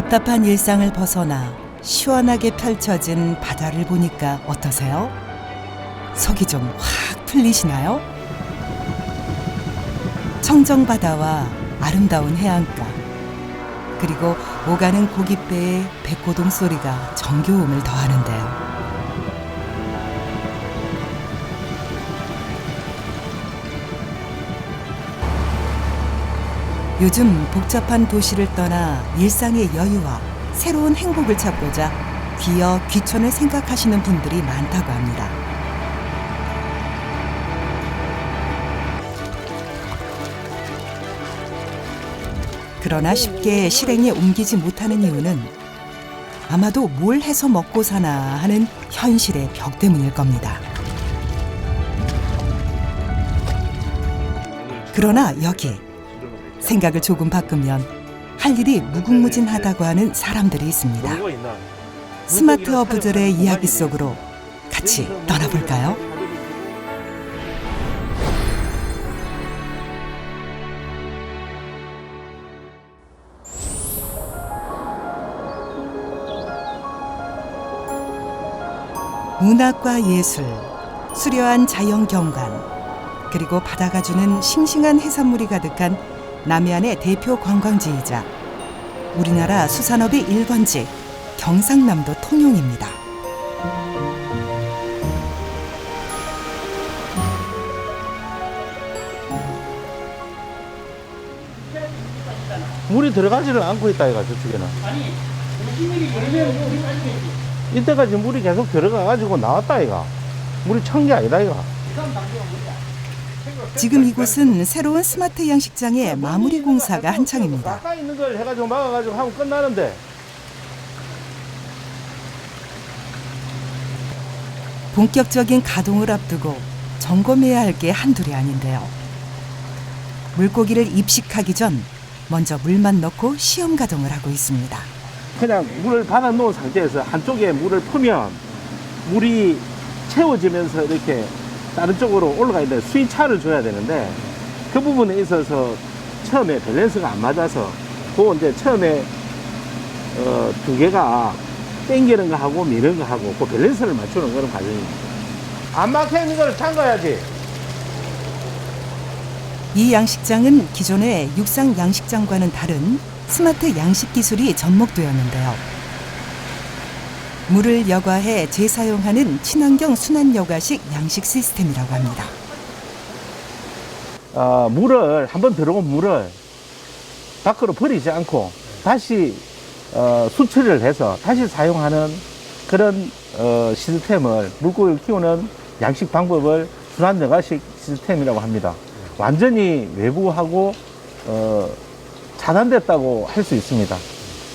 답답한 일상을 벗어나 시원하게 펼쳐진 바다를 보니까 어떠세요? 속이 좀 확 풀리시나요? 청정 바다와 아름다운 해안가 그리고 오가는 고깃배의 백고동 소리가 정겨움을 더하는데 요. 요즘 복잡한 도시를 떠나 일상의 여유와 새로운 행복을 찾고자 귀여 귀촌을 생각하시는 분들이 많다고 합니다. 그러나 쉽게 실행에 옮기지 못하는 이유는 아마도 뭘 해서 먹고 사나 하는 현실의 벽 때문일 겁니다. 그러나 여기 생각을 조금 바꾸면 할 일이 무궁무진하다고 하는 사람들이 있습니다. 스마트 어부들의 이야기 속으로 같이 떠나볼까요? 문학과 예술, 수려한 자연 경관, 그리고 바다가 주는 싱싱한 해산물이 가득한 남해안의 대표 관광지이자 우리나라 수산업의 일번지 경상남도 통영입니다. 물이 들어가지를 않고 있다 이가 저쪽에는 아니, 50mm 열면 물이 빠지겠지. 이때까지 물이 계속 들어가 가지고 나왔다 이가 물이 찬 게 아니다 이가 물이야. 지금 이곳은 새로운 스마트 양식장의 마무리 공사가 한창입니다. 가까이 있는 걸 해가지고 막아가지고 하면 끝나는데 본격적인 가동을 앞두고 점검해야 할 게 한둘이 아닌데요. 물고기를 입식하기 전 먼저 물만 넣고 시험 가동을 하고 있습니다. 그냥 물을 받아 놓은 상태에서 한쪽에 물을 풀면 물이 채워지면서 이렇게 다른 쪽으로 올라가 있는데 스윙차를 줘야 되는데 그 부분에 있어서 처음에 밸런스가 안 맞아서 그 이제 처음에 어, 두 개가 땡기는 거 하고 미는 거 하고 그 밸런스를 맞추는 그런 과정입니다. 안 막혀 있는 걸 잠가야지. 이 양식장은 기존의 육상 양식장과는 다른 스마트 양식 기술이 접목되었는데요. 물을 여과해 재사용하는 친환경 순환 여과식 양식 시스템이라고 합니다. 어, 물을 한번 들어온 물을 밖으로 버리지 않고 다시 어, 수처리를 해서 다시 사용하는 그런 어, 시스템을 물고기를 키우는 양식 방법을 순환 여가식 시스템이라고 합니다. 완전히 외부하고 어, 차단됐다고 할 수 있습니다.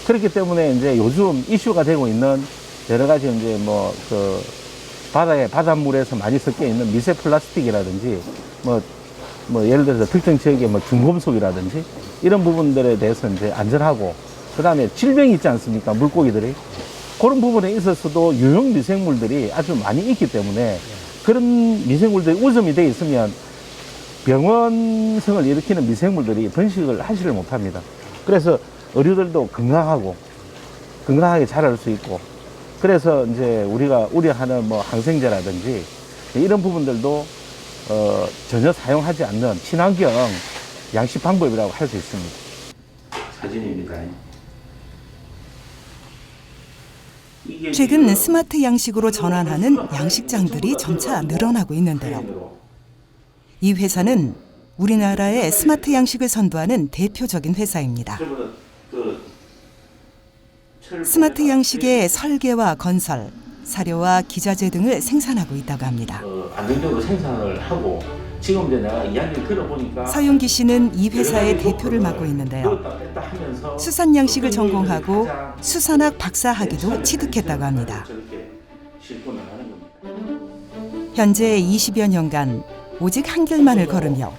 그렇기 때문에 이제 요즘 이슈가 되고 있는 여러 가지 이제 뭐 그 바다에 바닷물에서 많이 섞여 있는 미세 플라스틱이라든지 뭐 뭐 예를 들어서 특정 지역의 뭐 중금속이라든지 이런 부분들에 대해서 이제 안전하고 그 다음에 질병이 있지 않습니까 물고기들이 그런 부분에 있어서도 유용 미생물들이 아주 많이 있기 때문에 그런 미생물들이 우점이 돼 있으면 병원성을 일으키는 미생물들이 번식을 하지를 못합니다. 그래서 어류들도 건강하고 건강하게 자랄 수 있고 그래서 이제 우리가 우려하는 뭐 항생제라든지 이런 부분들도 어, 전혀 사용하지 않는 친환경 양식 방법이라고 할 수 있습니다. 사진입니다. 최근 스마트 양식으로 전환하는 양식장들이 점차 늘어나고 있는데요. 이 회사는 우리나라의 스마트 양식을 선도하는 대표적인 회사입니다. 스마트 양식의 설계와 건설, 사료와 기자재 등을 생산하고 있다고 합니다. 어, 안정적으로 생산을 하고 지금 이제 내가 이야기를 들어보니까 서윤기 씨는 이 회사의 대표를 맡고 있는데요. 수산 양식을 어떤 전공하고 수산학 박사 학위도 취득했다고 합니다. 현재 20여 년간 오직 한 길만을 걸으며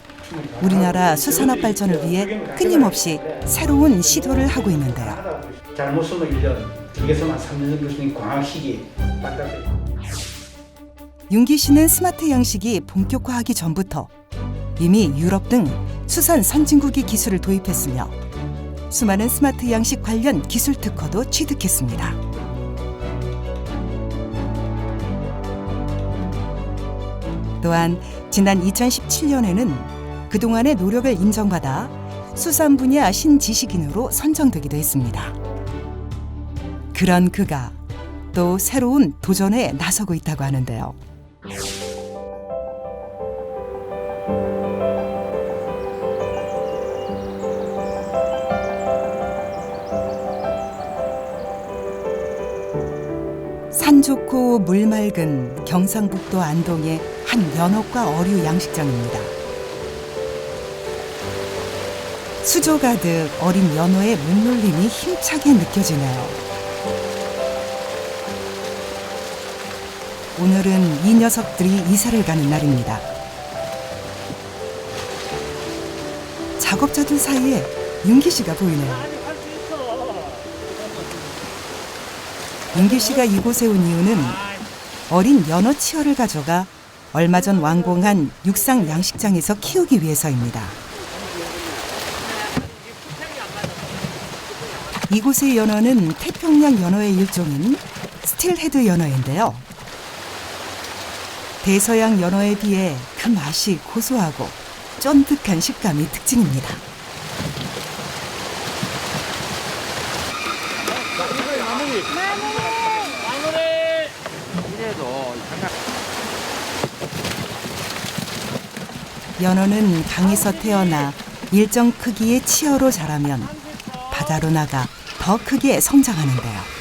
우리나라 수산업 발전을 위해 끊임없이 새로운 시도를 하고 있는데요. 잘못 쓰면 1년, 길게서만 3년 정도 쓰는 광학 시기 맞닥뜨려. 윤기 씨는 스마트 양식이 본격화하기 전부터 이미 유럽 등 수산 선진국이 기술을 도입했으며 수많은 스마트 양식 관련 기술 특허도 취득했습니다. 또한 지난 2017년에는 그동안의 노력을 인정받아 수산 분야 신지식인으로 선정되기도 했습니다. 그런 그가 또 새로운 도전에 나서고 있다고 하는데요. 산 좋고 물 맑은 경상북도 안동의 한 연옥과 어류 양식장입니다. 수조 가득 어린 연어의 몸놀림이 힘차게 느껴지네요. 오늘은 이 녀석들이 이사를 가는 날입니다. 작업자들 사이에 윤기 씨가 보이네요. 윤기 씨가 이곳에 온 이유는 어린 연어 치어를 가져가 얼마 전 완공한 육상 양식장에서 키우기 위해서입니다. 이곳의 연어는 태평양 연어의 일종인 스틸헤드 연어인데요. 대서양 연어에 비해 그 맛이 고소하고 쫀득한 식감이 특징입니다. 연어는 강에서 태어나 일정 크기의 치어로 자라면 바다로 나가 더 크게 성장하는데요.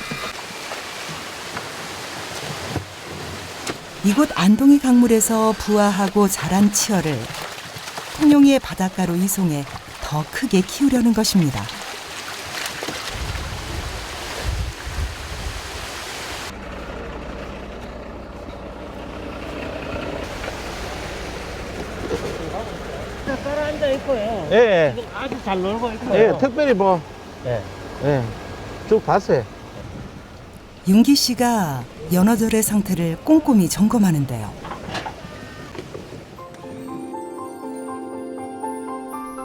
이곳 안동의 강물에서 부화하고 자란 치어를 통영의 바닷가로 이송해 더 크게 키우려는 것입니다. 따라앉아 있고요. 예, 예. 아주 잘 놀고 있고요. 예, 특별히 뭐, 예. 예, 쭉 봤어요. 윤기 씨가 연어들의 상태를 꼼꼼히 점검하는데요.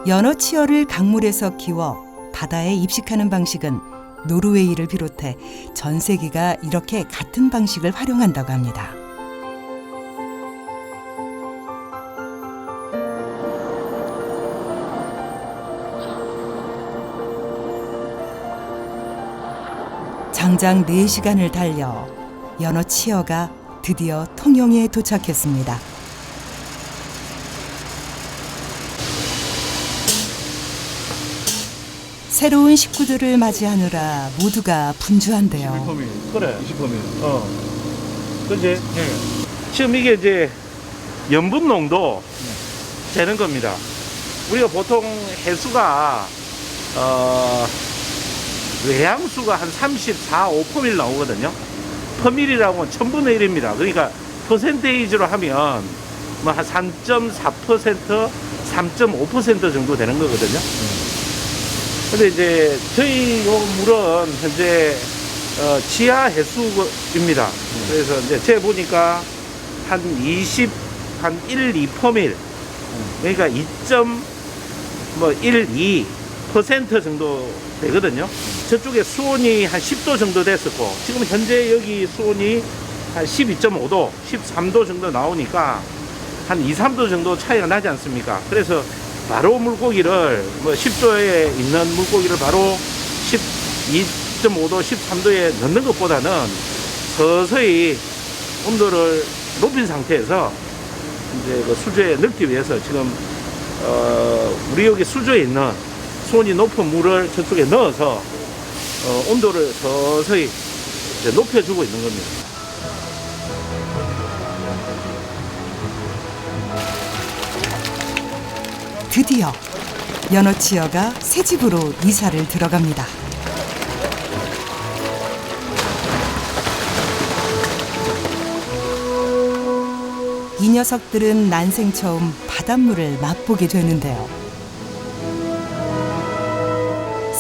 연어 치어를 강물에서 키워 바다에 입식하는 방식은 노르웨이를 비롯해 전 세계가 이렇게 같은 방식을 활용한다고 합니다. 장장 4시간을 달려 연어 치어가 드디어 통영에 도착했습니다. 새로운 식구들을 맞이하느라 모두가 분주한데요. 그래. 20%면. 어. 그지? 지금 이게 이제 염분 농도 재는 겁니다. 우리가 보통 해수가, 어, 외양수가 한 34, 5%밀 나오거든요. 퍼밀이라고 하면 천분의 1입니다. 그러니까 퍼센테이지로 하면 뭐 한 3.4%, 3.5% 정도 되는 거거든요. 근데 이제 저희 요 물은 현재 어, 지하 해수입니다. 그래서 이제 제 보니까 한 20, 한 1, 2 퍼밀. 그러니까 2.12% 정도 되거든요. 저쪽에 수온이 한 10도 정도 됐었고, 지금 현재 여기 수온이 한 12.5도, 13도 정도 나오니까 한 2, 3도 정도 차이가 나지 않습니까? 그래서 바로 물고기를 뭐 10도에 있는 물고기를 바로 12.5도, 13도에 넣는 것보다는 서서히 온도를 높인 상태에서 이제 그 수조에 넣기 위해서 지금 어 우리 여기 수조에 있는 수온이 높은 물을 저쪽에 넣어서 어 온도를 서서히 높여주고 있는 겁니다. 드디어 연어 치어가 새 집으로 이사를 들어갑니다. 이 녀석들은 난생 처음 바닷물을 맛보게 되는데요.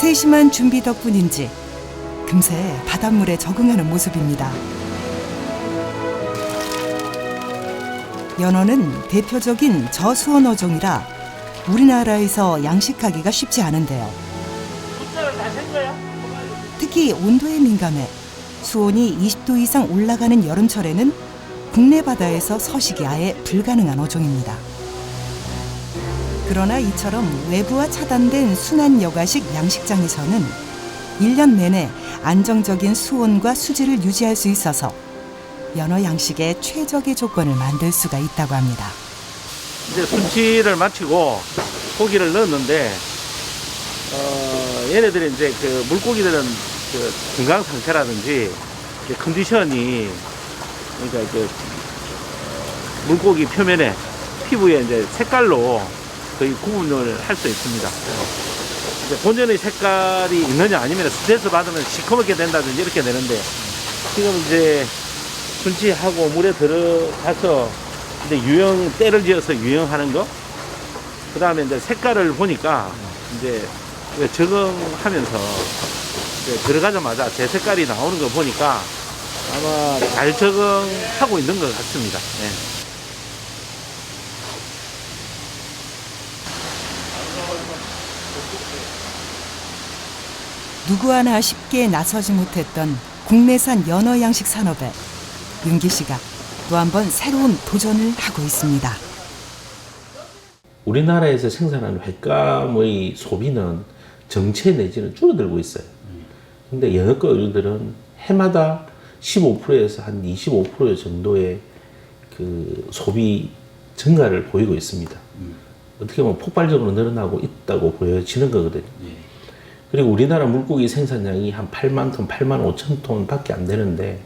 세심한 준비 덕분인지 금세 바닷물에 적응하는 모습입니다. 연어는 대표적인 저수온 어종이라 우리나라에서 양식하기가 쉽지 않은데요. 특히 온도에 민감해 수온이 20도 이상 올라가는 여름철에는 국내 바다에서 서식이 아예 불가능한 어종입니다. 그러나 이처럼 외부와 차단된 순환 여가식 양식장에서는 1년 내내 안정적인 수온과 수질을 유지할 수 있어서 연어 양식의 최적의 조건을 만들 수가 있다고 합니다. 이제 순치를 마치고 고기를 넣었는데 어, 얘네들이 이제 그 물고기들은 그 건강 상태라든지 이제 컨디션이 그러니까 그 물고기 표면에 피부에 이제 색깔로 거의 구분을 할 수 있습니다. 본전의 색깔이 있느냐 아니면 스트레스 받으면 시커멓게 된다든지 이렇게 되는데 지금 이제 순치하고 물에 들어가서 이제 유형 때를 지어서 유형하는 거. 그 다음에 이제 색깔을 보니까 이제 적응하면서 이제 들어가자마자 제 색깔이 나오는 거 보니까 아마 잘 적응하고 있는 것 같습니다. 예. 누구 하나 쉽게 나서지 못했던 국내산 연어 양식 산업에 윤기 씨가 또 한 번 새로운 도전을 하고 있습니다. 우리나라에서 생산하는 횟감의 소비는 정체 내지는 줄어들고 있어요. 근데 연어과 어류들은 해마다 15%에서 한 25% 정도의 그 소비 증가를 보이고 있습니다. 어떻게 보면 폭발적으로 늘어나고 있다고 보여지는 거거든요. 그리고 우리나라 물고기 생산량이 한 8만 톤, 8만 5천 톤 밖에 안 되는데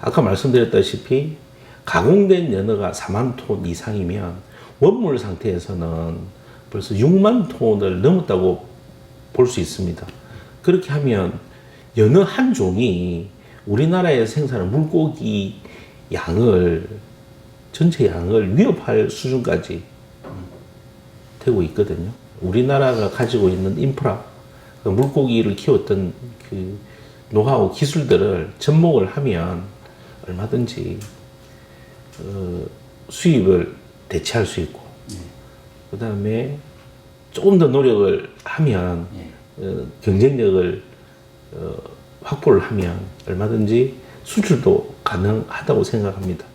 아까 말씀드렸다시피 가공된 연어가 4만 톤 이상이면 원물 상태에서는 벌써 6만 톤을 넘었다고 볼 수 있습니다. 그렇게 하면 연어 한 종이 우리나라에 생산하는 물고기 양을 전체 양을 위협할 수준까지 되고 있거든요. 우리나라가 가지고 있는 인프라, 그 물고기를 키웠던 그 노하우 기술들을 접목을 하면 얼마든지 어, 수입을 대체할 수 있고, 그 다음에 조금 더 노력을 하면 어, 경쟁력을 어, 확보를 하면 얼마든지 수출도 가능하다고 생각합니다.